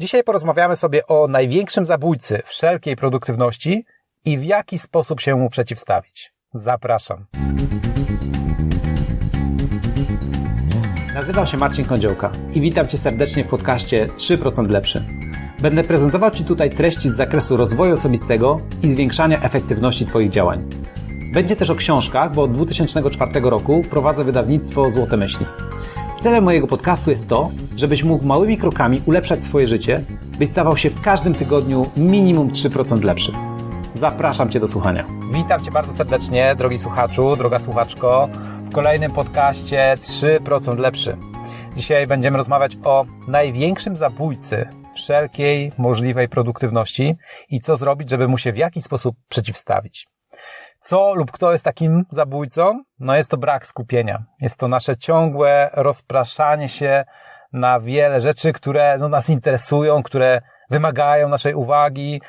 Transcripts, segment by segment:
Dzisiaj porozmawiamy sobie o największym zabójcy wszelkiej produktywności i w jaki sposób się mu przeciwstawić. Zapraszam. Nazywam się Marcin Kądziołka i witam Cię serdecznie w podcaście 3% lepszy. Będę prezentował Ci tutaj treści z zakresu rozwoju osobistego i zwiększania efektywności Twoich działań. Będzie też o książkach, bo od 2004 roku prowadzę wydawnictwo Złote Myśli. Celem mojego podcastu jest to, żebyś mógł małymi krokami ulepszać swoje życie, byś stawał się w każdym tygodniu minimum 3% lepszy. Zapraszam Cię do słuchania. Witam Cię bardzo serdecznie, drogi słuchaczu, droga słuchaczko, w kolejnym podcaście 3% lepszy. Dzisiaj będziemy rozmawiać o największym zabójcy wszelkiej możliwej produktywności i co zrobić, żeby mu się w jakiś sposób przeciwstawić. Co lub kto jest takim zabójcą? No jest to brak skupienia. Jest to nasze ciągłe rozpraszanie się na wiele rzeczy, które no, nas interesują, które wymagają naszej uwagi.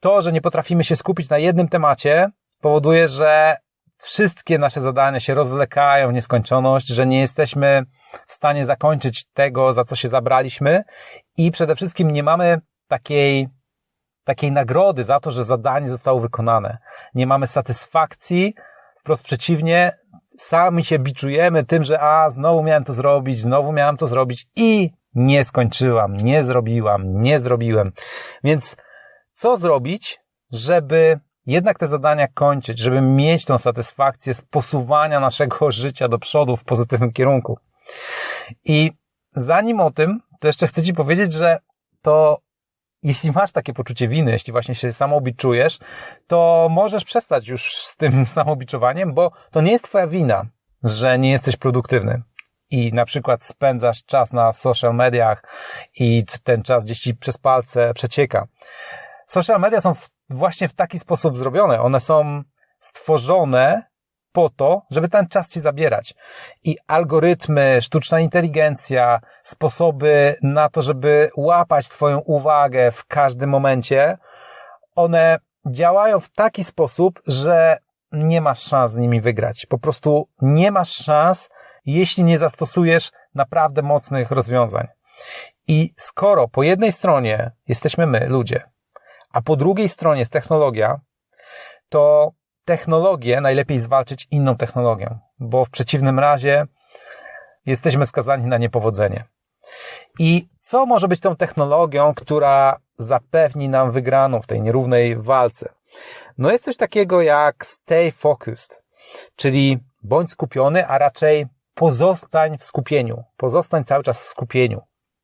To, że nie potrafimy się skupić na jednym temacie, powoduje, że wszystkie nasze zadania się rozwlekają w nieskończoność, że nie jesteśmy w stanie zakończyć tego, za co się zabraliśmy i przede wszystkim nie mamy takiej takiej nagrody za to, że zadanie zostało wykonane. Nie mamy satysfakcji, wprost przeciwnie, sami się biczujemy tym, że a, znowu miałem to zrobić, znowu miałem to zrobić i nie skończyłam, nie zrobiłam, nie zrobiłem. Więc co zrobić, żeby jednak te zadania kończyć, żeby mieć tą satysfakcję z posuwania naszego życia do przodu w pozytywnym kierunku? I zanim o tym, to jeszcze chcę Ci powiedzieć, że to jeśli masz takie poczucie winy, jeśli właśnie się samobiczujesz, to możesz przestać już z tym samobiczowaniem, bo to nie jest twoja wina, że nie jesteś produktywny i na przykład spędzasz czas na social mediach i ten czas gdzieś ci przez palce przecieka. Social media są właśnie w taki sposób zrobione. One są stworzone po to, żeby ten czas ci zabierać. I algorytmy, sztuczna inteligencja, sposoby na to, żeby łapać twoją uwagę w każdym momencie, one działają w taki sposób, że nie masz szans z nimi wygrać. Po prostu nie masz szans, jeśli nie zastosujesz naprawdę mocnych rozwiązań. I skoro po jednej stronie jesteśmy my, ludzie, a po drugiej stronie jest technologia, to technologię najlepiej zwalczyć inną technologią, bo w przeciwnym razie jesteśmy skazani na niepowodzenie. I co może być tą technologią, która zapewni nam wygraną w tej nierównej walce? No jest coś takiego jak stay focused, czyli bądź skupiony, a raczej pozostań w skupieniu, pozostań cały czas w skupieniu.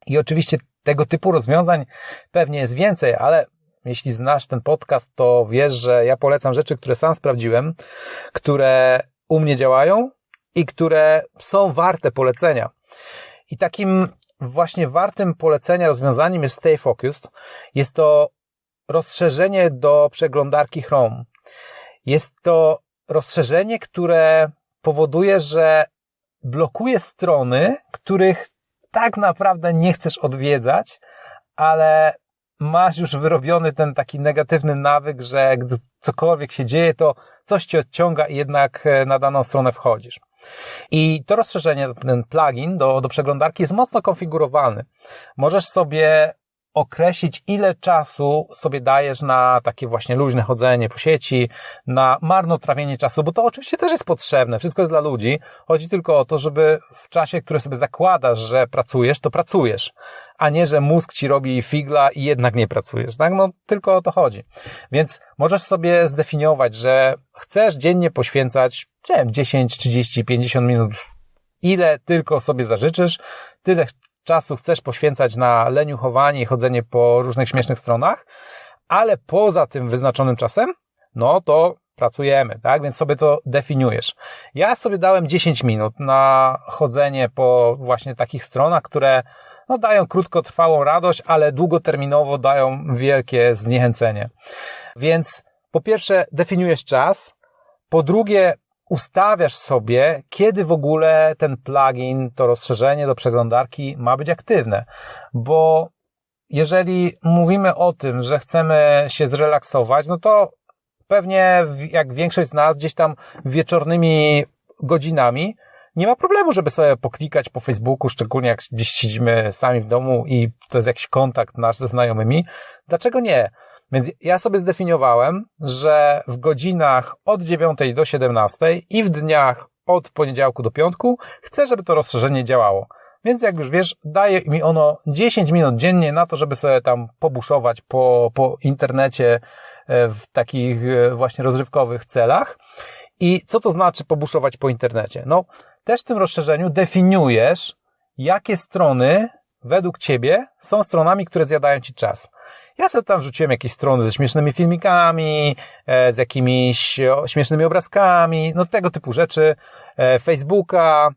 I oczywiście tego typu rozwiązań pewnie jest więcej, ale jeśli znasz ten podcast, to wiesz, że ja polecam rzeczy, które sam sprawdziłem, które u mnie działają i które są warte polecenia. I takim właśnie wartym polecenia rozwiązaniem jest Stay Focused. Jest to rozszerzenie do przeglądarki Chrome. Jest to rozszerzenie, które powoduje, że blokuje strony, których tak naprawdę nie chcesz odwiedzać, ale masz już wyrobiony ten taki negatywny nawyk, że gdy cokolwiek się dzieje, to coś ci odciąga i jednak e, na daną stronę wchodzisz. I to rozszerzenie, ten plugin do, do przeglądarki jest mocno konfigurowany. Możesz sobie określić, ile czasu sobie dajesz na takie właśnie luźne chodzenie po sieci, na marnotrawienie czasu, bo to oczywiście też jest potrzebne. Wszystko jest dla ludzi. Chodzi tylko o to, żeby w czasie, który sobie zakładasz, że pracujesz, to pracujesz, a nie, że mózg ci robi figla i jednak nie pracujesz. Tak? No, tylko o to chodzi. Więc możesz sobie zdefiniować, że chcesz dziennie poświęcać, nie wiem, 10, 30, 50 minut ile tylko sobie zażyczysz, tyle czasu chcesz poświęcać na leniuchowanie i chodzenie po różnych śmiesznych stronach, ale poza tym wyznaczonym czasem, no to pracujemy, tak? Więc sobie to definiujesz. Ja sobie dałem 10 minut na chodzenie po właśnie takich stronach, które no, dają krótkotrwałą radość, ale długoterminowo dają wielkie zniechęcenie. Więc po pierwsze definiujesz czas, po drugie ustawiasz sobie, kiedy w ogóle ten plugin, to rozszerzenie do przeglądarki ma być aktywne. Bo jeżeli mówimy o tym, że chcemy się zrelaksować, no to pewnie jak większość z nas gdzieś tam wieczornymi godzinami nie ma problemu, żeby sobie poklikać po Facebooku, szczególnie jak gdzieś siedzimy sami w domu i to jest jakiś kontakt nasz ze znajomymi. Dlaczego nie? Więc ja sobie zdefiniowałem, że w godzinach od 9 do 17 i w dniach od poniedziałku do piątku chcę, żeby to rozszerzenie działało. Więc jak już wiesz, daje mi ono 10 minut dziennie na to, żeby sobie tam pobuszować po, po internecie e, w takich e, właśnie rozrywkowych celach. I co to znaczy pobuszować po internecie? No, też w tym rozszerzeniu definiujesz, jakie strony według ciebie są stronami, które zjadają ci czas. Ja sobie tam wrzuciłem jakieś strony ze śmiesznymi filmikami, e, z jakimiś śmiesznymi obrazkami, no tego typu rzeczy, Facebooka,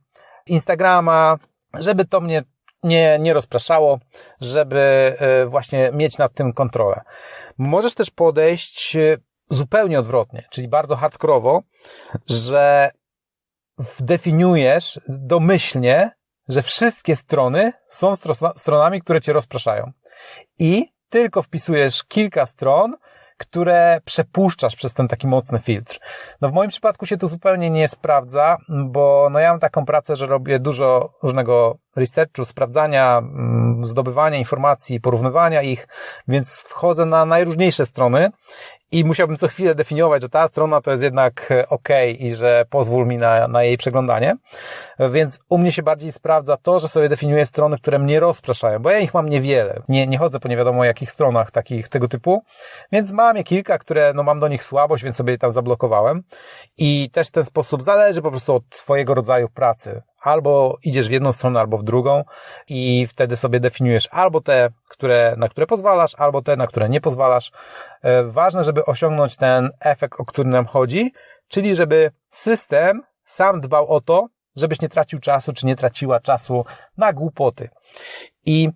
Instagrama, żeby to mnie nie, nie rozpraszało, żeby właśnie mieć nad tym kontrolę. Możesz też podejść zupełnie odwrotnie, czyli bardzo hardkorowo, że definiujesz domyślnie, że wszystkie strony są stronami, które cię rozpraszają. I tylko wpisujesz kilka stron, które przepuszczasz przez ten taki mocny filtr. No w moim przypadku się to zupełnie nie sprawdza, bo no ja mam taką pracę, że robię dużo różnego researchu, sprawdzania, mm, zdobywania informacji, porównywania ich, więc wchodzę na najróżniejsze strony i musiałbym co chwilę definiować, że ta strona to jest jednak e, ok i że pozwól mi na, na jej przeglądanie. Więc u mnie się bardziej sprawdza to, że sobie definiuję strony, które mnie rozpraszają, bo ja ich mam niewiele. Nie, nie chodzę po nie wiadomo jakich stronach takich tego typu, więc mam je kilka, które no mam do nich słabość, więc sobie je tam zablokowałem. I też w ten sposób zależy po prostu od twojego rodzaju pracy albo idziesz w jedną stronę, albo w drugą i wtedy sobie definiujesz albo te, które, na które pozwalasz, albo te, na które nie pozwalasz. E, ważne, żeby osiągnąć ten efekt, o który nam chodzi, czyli żeby system sam dbał o to, żebyś nie tracił czasu, czy nie traciła czasu na głupoty. I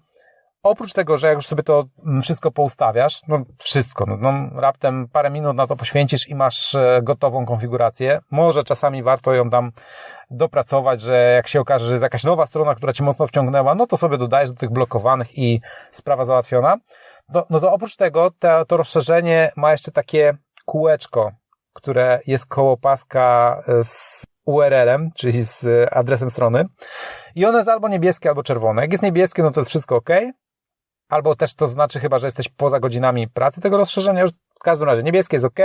oprócz tego, że jak już sobie to mm, wszystko poustawiasz, no wszystko, no, no raptem parę minut na to poświęcisz i masz e, gotową konfigurację, może czasami warto ją tam dopracować, że jak się okaże, że jest jakaś nowa strona, która Cię mocno wciągnęła, no to sobie dodajesz do tych blokowanych i sprawa załatwiona. No, no to oprócz tego to, to rozszerzenie ma jeszcze takie kółeczko, które jest koło paska z URL-em, czyli z adresem strony. I ono jest albo niebieskie, albo czerwone. Jak jest niebieskie, no to jest wszystko ok. Albo też to znaczy chyba, że jesteś poza godzinami pracy tego rozszerzenia. Już w każdym razie niebieskie jest ok.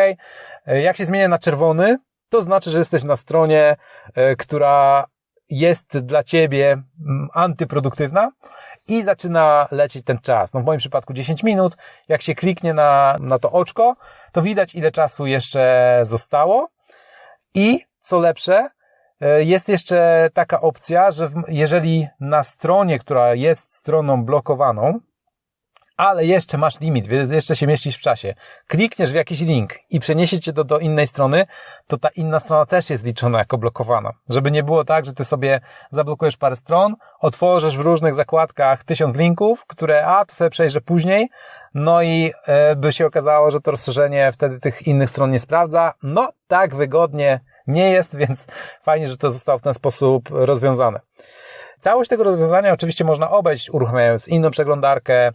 Jak się zmienia na czerwony, to znaczy, że jesteś na stronie, e, która jest dla ciebie mm, antyproduktywna i zaczyna lecieć ten czas. No w moim przypadku 10 minut. Jak się kliknie na, na to oczko, to widać ile czasu jeszcze zostało. I co lepsze, e, jest jeszcze taka opcja, że jeżeli na stronie, która jest stroną blokowaną, ale jeszcze masz limit, jeszcze się mieścisz w czasie. Klikniesz w jakiś link i przeniesie cię do, do innej strony, to ta inna strona też jest liczona jako blokowana. Żeby nie było tak, że ty sobie zablokujesz parę stron, otworzysz w różnych zakładkach tysiąc linków, które, a, to sobie przejrzę później, no i e, by się okazało, że to rozszerzenie wtedy tych innych stron nie sprawdza. No, tak wygodnie nie jest, więc fajnie, że to zostało w ten sposób rozwiązane. Całość tego rozwiązania oczywiście można obejść, uruchamiając inną przeglądarkę,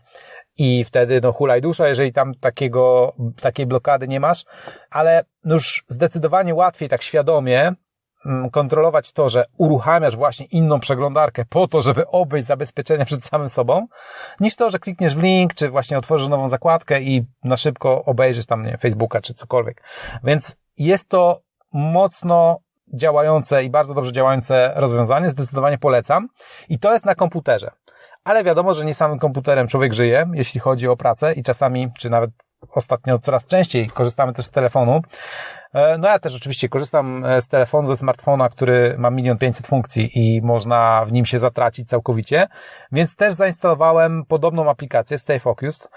i wtedy no hulaj dusza, jeżeli tam takiego, takiej blokady nie masz, ale no już zdecydowanie łatwiej tak świadomie mm, kontrolować to, że uruchamiasz właśnie inną przeglądarkę po to, żeby obejść zabezpieczenia przed samym sobą, niż to, że klikniesz w link, czy właśnie otworzysz nową zakładkę i na szybko obejrzysz tam, nie Facebooka, czy cokolwiek. Więc jest to mocno działające i bardzo dobrze działające rozwiązanie, zdecydowanie polecam. I to jest na komputerze ale wiadomo, że nie samym komputerem człowiek żyje, jeśli chodzi o pracę i czasami, czy nawet ostatnio coraz częściej korzystamy też z telefonu. E, no ja też oczywiście korzystam e, z telefonu, ze smartfona, który ma milion pięćset funkcji i można w nim się zatracić całkowicie, więc też zainstalowałem podobną aplikację Stay Focused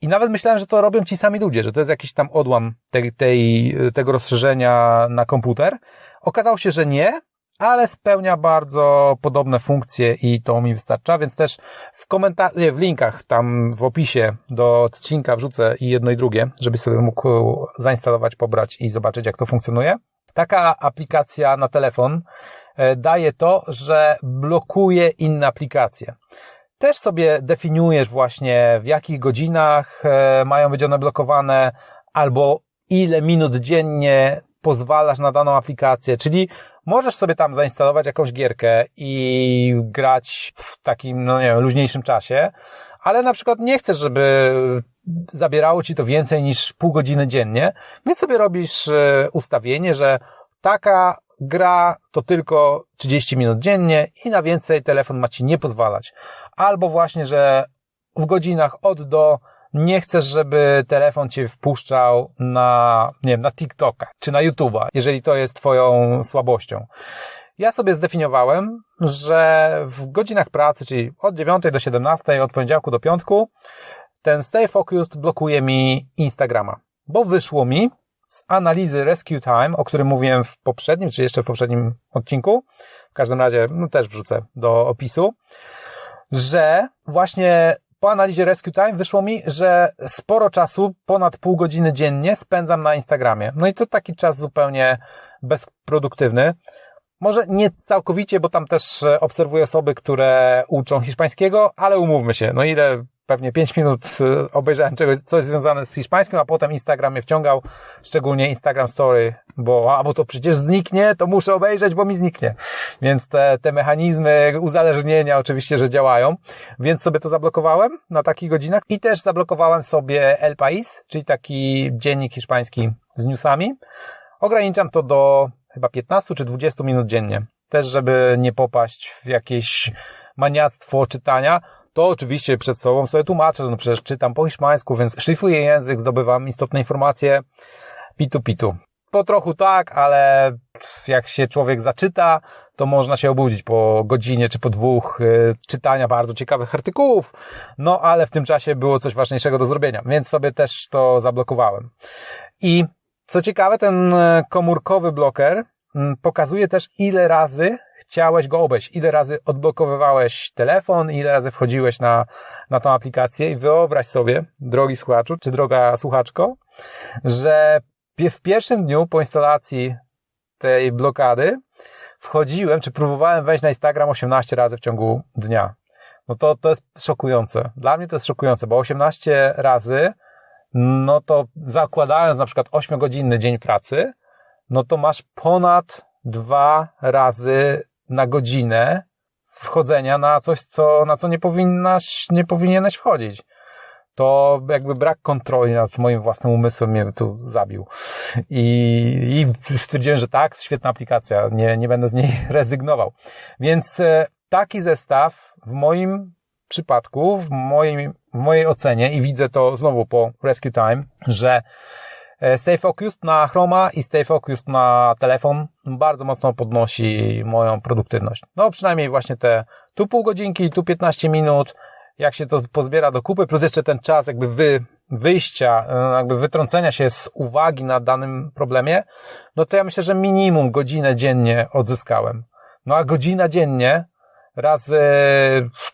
i nawet myślałem, że to robią ci sami ludzie, że to jest jakiś tam odłam tej, tej, tego rozszerzenia na komputer. Okazało się, że nie, ale spełnia bardzo podobne funkcje i to mi wystarcza, więc też w komentarzach, w linkach tam w opisie do odcinka wrzucę i jedno i drugie, żebyś sobie mógł zainstalować, pobrać i zobaczyć jak to funkcjonuje. Taka aplikacja na telefon e, daje to, że blokuje inne aplikacje. Też sobie definiujesz właśnie w jakich godzinach e, mają być one blokowane albo ile minut dziennie pozwalasz na daną aplikację, czyli Możesz sobie tam zainstalować jakąś gierkę i grać w takim, no nie wiem, luźniejszym czasie, ale na przykład nie chcesz, żeby zabierało ci to więcej niż pół godziny dziennie, więc sobie robisz e, ustawienie, że taka gra to tylko 30 minut dziennie i na więcej telefon ma ci nie pozwalać. Albo właśnie, że w godzinach od do nie chcesz, żeby telefon cię wpuszczał na, nie wiem, na TikToka czy na YouTube'a, jeżeli to jest twoją słabością. Ja sobie zdefiniowałem, że w godzinach pracy, czyli od 9 do 17, od poniedziałku do piątku, ten Stay Focused blokuje mi Instagrama, bo wyszło mi z analizy Rescue Time, o którym mówiłem w poprzednim, czy jeszcze w poprzednim odcinku, w każdym razie no, też wrzucę do opisu, że właśnie po analizie Rescue Time wyszło mi, że sporo czasu, ponad pół godziny dziennie spędzam na Instagramie. No i to taki czas zupełnie bezproduktywny. Może nie całkowicie, bo tam też obserwuję osoby, które uczą hiszpańskiego, ale umówmy się, no ile pewnie 5 minut e, obejrzałem czegoś, coś związane z hiszpańskim, a potem Instagram mnie wciągał, szczególnie Instagram Story, bo, a, bo to przecież zniknie, to muszę obejrzeć, bo mi zniknie. Więc te, te mechanizmy uzależnienia oczywiście, że działają, więc sobie to zablokowałem na takich godzinach i też zablokowałem sobie El País, czyli taki dziennik hiszpański z newsami. Ograniczam to do chyba 15 czy 20 minut dziennie. Też, żeby nie popaść w jakieś maniactwo czytania, to oczywiście przed sobą sobie tłumaczę, że no przecież czytam po hiszpańsku, więc szlifuję język, zdobywam istotne informacje, pitu pitu. Po trochu tak, ale jak się człowiek zaczyta, to można się obudzić po godzinie czy po dwóch y, czytania bardzo ciekawych artykułów, no ale w tym czasie było coś ważniejszego do zrobienia, więc sobie też to zablokowałem. I co ciekawe, ten e, komórkowy bloker pokazuje też, ile razy chciałeś go obejść, ile razy odblokowywałeś telefon, ile razy wchodziłeś na, na tą aplikację i wyobraź sobie, drogi słuchaczu, czy droga słuchaczko, że w pierwszym dniu po instalacji tej blokady wchodziłem, czy próbowałem wejść na Instagram 18 razy w ciągu dnia. No to, to jest szokujące. Dla mnie to jest szokujące, bo 18 razy no to zakładając na przykład 8-godzinny dzień pracy, no to masz ponad dwa razy na godzinę wchodzenia na coś, co, na co nie powinnaś, nie powinieneś wchodzić. To jakby brak kontroli nad moim własnym umysłem mnie tu zabił. I, i stwierdziłem, że tak, świetna aplikacja, nie, nie będę z niej rezygnował. Więc e, taki zestaw w moim przypadku, w mojej, w mojej ocenie i widzę to znowu po Rescue Time, że Stay Focused na Chroma i Stay Focused na telefon bardzo mocno podnosi moją produktywność. No przynajmniej właśnie te tu pół godzinki, tu 15 minut, jak się to pozbiera do kupy, plus jeszcze ten czas jakby wy, wyjścia, e, jakby wytrącenia się z uwagi na danym problemie, no to ja myślę, że minimum godzinę dziennie odzyskałem. No a godzina dziennie razy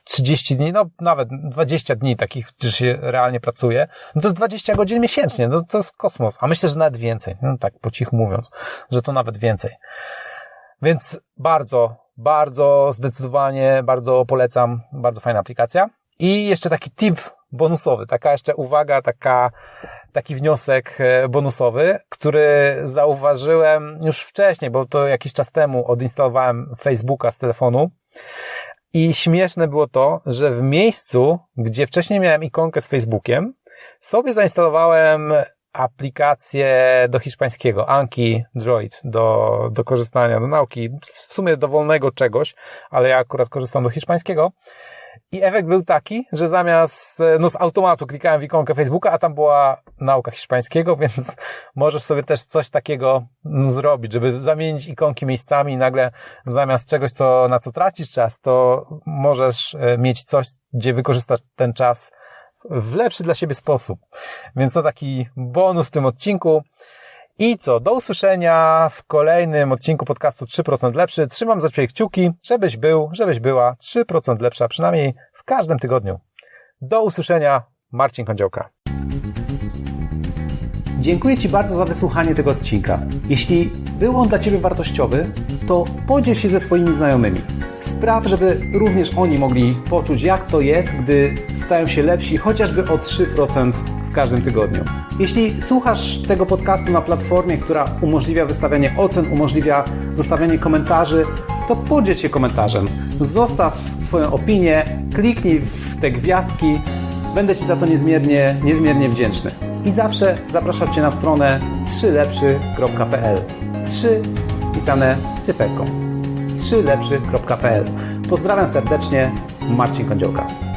30 dni, no nawet 20 dni takich, gdzie się realnie pracuje, no to jest 20 godzin miesięcznie, no to jest kosmos. A myślę, że nawet więcej, no tak po cichu mówiąc, że to nawet więcej. Więc bardzo, bardzo zdecydowanie, bardzo polecam, bardzo fajna aplikacja. I jeszcze taki tip bonusowy, taka jeszcze uwaga, taka, taki wniosek e, bonusowy, który zauważyłem już wcześniej, bo to jakiś czas temu odinstalowałem Facebooka z telefonu. I śmieszne było to, że w miejscu, gdzie wcześniej miałem ikonkę z Facebookiem, sobie zainstalowałem aplikację do hiszpańskiego, Anki Droid, do, do korzystania, do nauki, w sumie dowolnego czegoś, ale ja akurat korzystam do hiszpańskiego. I efekt był taki, że zamiast, no z automatu klikałem w ikonkę Facebooka, a tam była nauka hiszpańskiego, więc możesz sobie też coś takiego mm, zrobić, żeby zamienić ikonki miejscami i nagle zamiast czegoś, co, na co tracisz czas, to możesz e, mieć coś, gdzie wykorzystasz ten czas w lepszy dla siebie sposób. Więc to taki bonus w tym odcinku. I co, do usłyszenia w kolejnym odcinku podcastu 3% lepszy. Trzymam za Ciebie kciuki, żebyś był, żebyś była 3% lepsza, przynajmniej w każdym tygodniu. Do usłyszenia, Marcin Kądziołka. Dziękuję Ci bardzo za wysłuchanie tego odcinka. Jeśli był on dla Ciebie wartościowy, to podziel się ze swoimi znajomymi. Spraw, żeby również oni mogli poczuć, jak to jest, gdy stają się lepsi chociażby o 3% w każdym tygodniu. Jeśli słuchasz tego podcastu na platformie, która umożliwia wystawianie ocen, umożliwia zostawianie komentarzy, to podziel się komentarzem. Zostaw swoją opinię, kliknij w te gwiazdki. Będę Ci za to niezmiernie, niezmiernie wdzięczny. I zawsze zapraszam Cię na stronę 3lepszy.pl 3 pisane cyferką 3lepszy.pl Pozdrawiam serdecznie, Marcin Kądziołka.